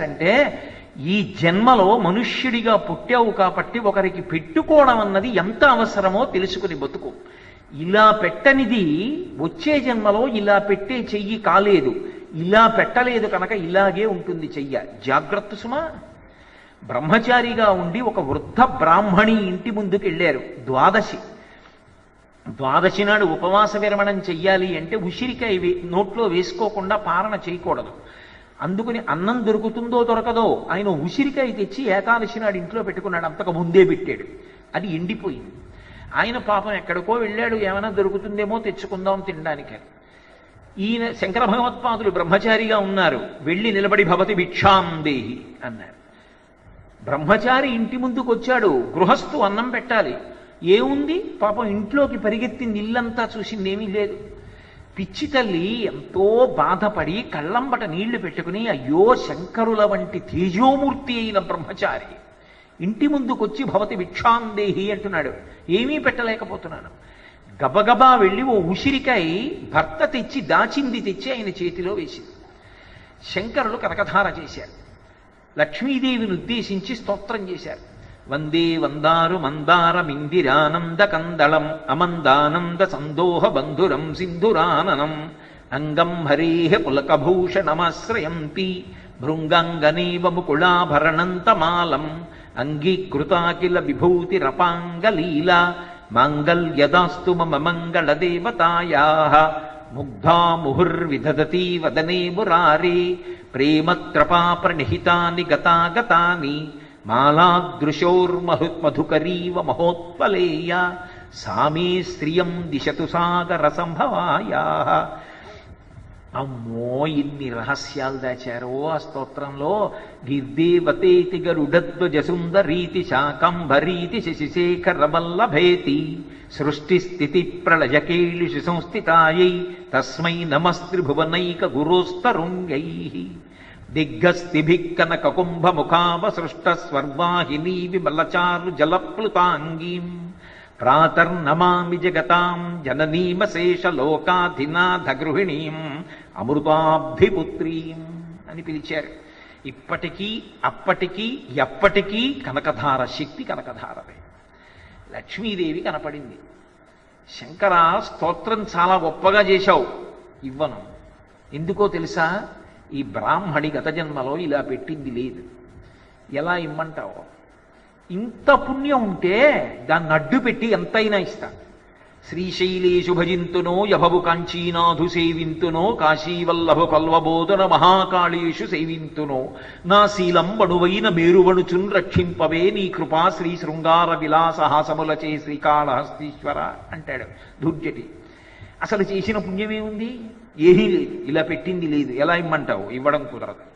అంటే ఈ జన్మలో మనుష్యుడిగా పుట్టావు కాబట్టి ఒకరికి పెట్టుకోవడం అన్నది ఎంత అవసరమో తెలుసుకుని బతుకు. ఇలా పెట్టనిది వచ్చే జన్మలో ఇలా పెట్టే చెయ్యి కాలేదు. ఇలా పెట్టలేదు కనుక ఇలాగే ఉంటుంది చెయ్య. జాగ్రత్త సుమా. బ్రహ్మచారిగా ఉండి ఒక వృద్ధ బ్రాహ్మణి ఇంటి ముందుకు వెళ్ళారు ద్వాదశి. ద్వాదశి నాడు ఉపవాస విరమణం చెయ్యాలి అంటే ఉసిరికాయ వే- నోట్లో వేసుకోకుండా పారణ చేయకూడదు. అందుకని అన్నం దొరుకుతుందో దొరకదో ఆయన ఉసిరికాయ తెచ్చి ఏకాదశి నాడు ఇంట్లో పెట్టుకున్నాడు. అంతకు ముందే పెట్టాడు. అది ఎండిపోయింది. ఆయన పాపం ఎక్కడికో వెళ్ళాడు. ఏమైనా దొరుకుతుందేమో తెచ్చుకుందాం తినడానికి. ఈయన శంకర భగవత్పాదులు బ్రహ్మచారిగా ఉన్నారు. వెళ్ళి నిలబడి భవతి భిక్షాం దేహి అన్నారు. బ్రహ్మచారి ఇంటి ముందుకు వచ్చాడు గృహస్థు అన్నం పెట్టాలి. ఏముంది? పాపం ఇంట్లోకి పరిగెత్తింది ఇల్లంతా చూసింది ఏమీ లేదు. పిచ్చి తల్లి ఎంతో బాధపడి కళ్ళంబట నీళ్ళు పెట్టుకుని అయ్యో శంకరుల వంటి తేజోమూర్తి అయిన బ్రహ్మచారి ఇంటి ముందుకొచ్చి భవతి భిక్షాందేహి అంటున్నాడు. ఏమీ పెట్టలేకపోతున్నాను. గబగబా వెళ్ళి ఓ ఉసిరికాయ భర్త తెచ్చి దాచింది తెచ్చి ఆయన చేతిలో వేసింది. శంకరులు కనకధార చేశారు. లక్ష్మీదేవిని ఉద్దేశించి స్తోత్రం చేశారు. వందే వందారు మందారమిందిరానంద కందళం అమందానంద సందోహ బంధురం సింధురాననం అంగం హరేహ పులకభూషణమాశ్రయంతి భృంగంగనేవ ముకుళాభరణంతమాలం అంగీకృతాకిల విభూతిరపాంగలీల మాంగల్యదాస్తు మమ మంగళదేవతాయా ముగ్ధా ముహుర్విదధతి వదనే మురారే ప్రేమత్రపా ప్రణిహితాని గతాగతాని మాలాదృశోర్మహుమధుకరీవ మహోత్పలేయ. సామే శ్రియం దిశతు సాగర సంభవాయా. అమ్మో ఇన్ని రహస్యాలు దాచారో ఆ స్తోత్రంలో. గిర్దేవతేతి గరుడధ్వజ సుందరీతి శాకంభరీతి శశిశేఖర వల్లభేతి సృష్టి స్థితి ప్రళయకేళిషు సంస్థితాయై తస్మై నమస్త్రిభువనైక గురోస్తరుణ్యై దిగ్గస్థిభిక్కన కుంభముఖావసృష్ట స్వర్వాహినీ విమలచారు జలప్లుతాంగీం ప్రాతర్నమామి జగతాం జననీమశేష లోకాధినాథ గృహిణీం అమృతాబ్ధిపుత్రీం అని పిలిచారు. ఇప్పటికీ అప్పటికీ ఎప్పటికీ కనకధార శక్తి కనకధారవే లక్ష్మీదేవి కనపడింది. శంకర స్తోత్రం చాలా గొప్పగా చేశావు. ఇవ్వను. ఎందుకో తెలుసా? ఈ బ్రాహ్మణి గత జన్మలో ఇలా పెట్టింది లేదు. ఎలా ఇమ్మంటావు? ఇంత పుణ్యం ఉంటే దాన్ని అడ్డు పెట్టి ఎంతైనా ఇస్తా. శ్రీశైలేషు భజింతునో యభవు కాంచీనాథు సేవింతునో కాశీవల్లభ కల్వబోధన మహాకాళీషు సేవింతునో నా శీలం బణువైన మేరువణుచున్ రక్షింపవే నీ కృపా శ్రీ శృంగార విలాసహాసములచే శ్రీకాళహస్తీశ్వర అంటాడు దుర్జటి. అసలు చేసిన పుణ్యమేముంది? ఏమీ లేదు ఇలా పెట్టింది లేదు ఎలా ఇమ్మంటావు? ఇవ్వడం కుదరదు.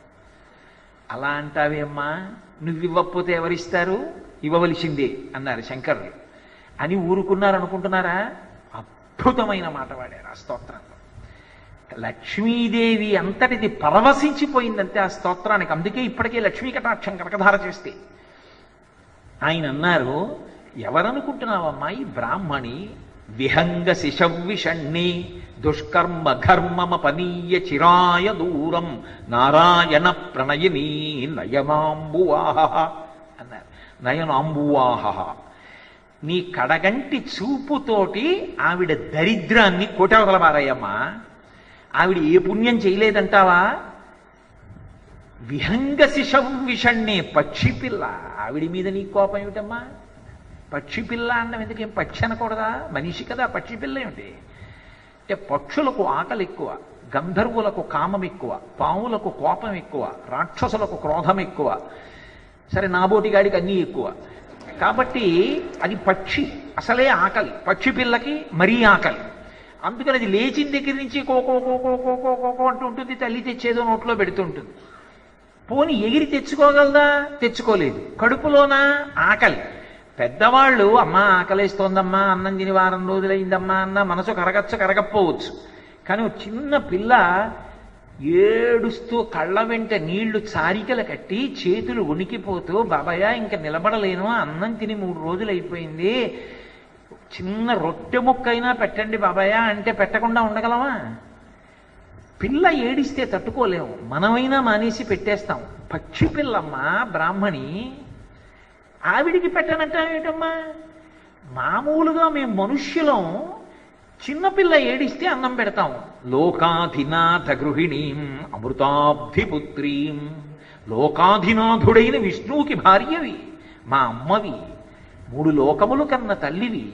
అలా అంటావేమ్మా నువ్వు ఇవ్వకపోతే ఎవరిస్తారు? ఇవ్వవలసిందే అన్నారు శంకరులు. అని ఊరుకున్నారు అనుకుంటున్నారా? అద్భుతమైన మాట వాడారు ఆ స్తోత్రంలో లక్ష్మీదేవి అంతటిది పరవశించిపోయిందంటే ఆ స్తోత్రానికి. అందుకే ఇప్పటికే లక్ష్మీ కటాక్షం కనకధార చేస్తే. ఆయన అన్నారు ఎవరనుకుంటున్నావమ్మా ఈ బ్రాహ్మణి విహంగ శిశవ్విషణ్ణి దుష్కర్మ ఘర్మమ పనీయ చిరాయ దూరం నారాయణ ప్రణయిని నయనాంబువాహ అన్నారు. నయనాంబువాహ. నీ కడగంటి చూపుతోటి ఆవిడ దరిద్రాన్ని కోటవతల మారయ్యమ్మా ఆవిడ ఏ పుణ్యం చేయలేదంటావా? విహంగ శిశం విషణ్ణే పక్షి పిల్ల ఆవిడి మీద నీ కోపం ఏమిటమ్మా? పక్షి పిల్ల అన్నం ఎందుకేం పక్షి అనకూడదా? మనిషి కదా పక్షి పిల్ల ఏమిటి? అంటే పక్షులకు ఆకలి ఎక్కువ గంధర్వులకు కామం ఎక్కువ పాములకు కోపం ఎక్కువ రాక్షసులకు క్రోధం ఎక్కువ. సరే నాబోటిగాడికి అన్నీ ఎక్కువ. కాబట్టి అది పక్షి అసలే ఆకలి. పక్షి పిల్లకి మరీ ఆకలి. అందుకని అది లేచిన దగ్గర నుంచి కోకో కోకో కోకో కోకో అంటూ ఉంటుంది తల్లి తెచ్చేదో నోట్లో పెడుతుంటుంది పోని ఎగిరి తెచ్చుకోగలదా? తెచ్చుకోలేదు. కడుపులోనా? ఆకలి. పెద్దవాళ్ళు అమ్మా ఆకలేస్తోందమ్మా అన్నం తిని వారం రోజులైందమ్మా అన్న మనసు కరగచ్చు కరగకపోవచ్చు. కానీ చిన్న పిల్ల ఏడుస్తూ కళ్ళ వెంట నీళ్ళు చారికలు కట్టి చేతులు ఉనికిపోతూ బాబాయ్ ఇంకా నిలబడలేను అన్నం తిని మూడు రోజులు అయిపోయింది చిన్న రొట్టె ముక్కైనా పెట్టండి బాబాయ్ అంటే పెట్టకుండా ఉండగలమా? పిల్ల ఏడిస్తే తట్టుకోలేము. మనమైనా మానేసి పెట్టేస్తాం. పక్షి పిల్లమ్మ బ్రాహ్మణి ఆవిడికి పెట్టనంటావేటమ్మా మామూలుగా మేము మనుష్యులం చిన్నపిల్ల ఏడిస్తే అన్నం పెడతాం. లోకాధినాథ గృహిణీం అమృతాబ్ధిపుత్రీం. లోకాధినాథుడైన విష్ణువుకి భార్యవి మా అమ్మవి మూడు లోకములు కన్న తల్లివి.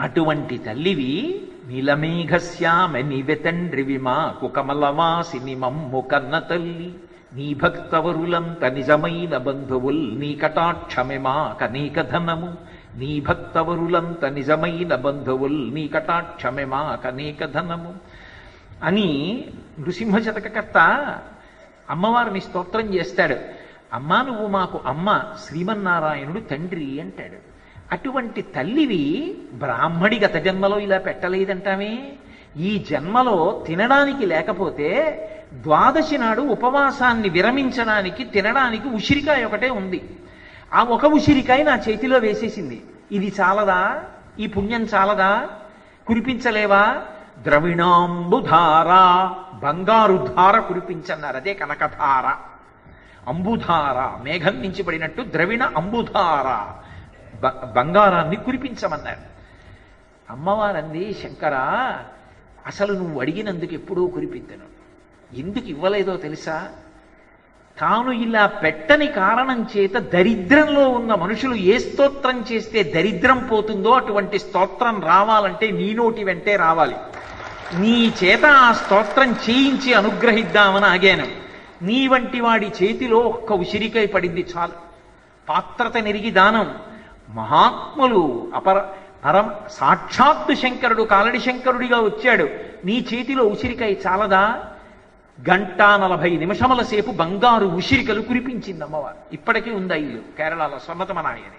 అటువంటి తల్లివి నీలమేఘశ్యామ నివెతండ్రివి మాకు కమలవాసిని మమ్ము కన్న తల్లి. నీ భక్తవరులంత నిజమైన బంధువుల్ నీ కటాక్షమే మా కనీక ధనము నీ భక్తవరులంత నిజమైన బంధువుల్ నీ కటాక్షమే మా కనీక ధనము అని నృసింహ శతకకర్త అమ్మవారిని స్తోత్రం చేస్తాడు. అమ్మా నువ్వు మాకు అమ్మ శ్రీమన్నారాయణుడు తండ్రి అంటాడు. అటువంటి తల్లివి బ్రాహ్మడి గత జన్మలో ఇలా పెట్టలేదంటామే ఈ జన్మలో తినడానికి లేకపోతే ద్వాదశి నాడు ఉపవాసాన్ని విరమించడానికి తినడానికి ఉసిరికాయ ఒకటే ఉంది. ఆ ఒక ఉసిరికాయ నా చేతిలో వేసేసింది. ఇది చాలదా? ఈ పుణ్యం చాలదా? కురిపించలేవా? ద్రవిణాంబుధార బంగారు ధార కురిపించన్నారు. అదే కనకధార. అంబుధార మేఘం నుంచి పడినట్టు ద్రవిణ అంబుధార. బ- బంగారాన్ని కురిపించమన్నారు. అమ్మవారంది శంకరా అసలు నువ్వు అడిగినందుకు ఎప్పుడూ కురిపిద్దను ఎందుకు ఇవ్వలేదో తెలుసా? తాను ఇలా పెట్టని కారణం చేత దరిద్రంలో ఉన్న మనుషులు ఏ స్తోత్రం చేస్తే దరిద్రం పోతుందో అటువంటి స్తోత్రం రావాలంటే నీ నోటి వెంటే రావాలి. నీ చేత ఆ స్తోత్రం చేయించి అనుగ్రహిద్దామని ఆగాను. నీ వంటి వాడి చేతిలో ఒక్క ఉసిరికై పడింది చాలు. పాత్రత నెరిగి దానం. మహాత్ములు అపర పరం సాక్షాత్తు శంకరుడు కాలడి శంకరుడిగా వచ్చాడు. నీ చేతిలో ఉసిరికాయ చాలదా? గంట నలభై నిమిషముల సేపు బంగారు ఉసిరికలు కురిపించింది అమ్మవారు. ఇప్పటికీ ఉంది ఆ ఇల్లు కేరళలో స్వర్ణతమనాయని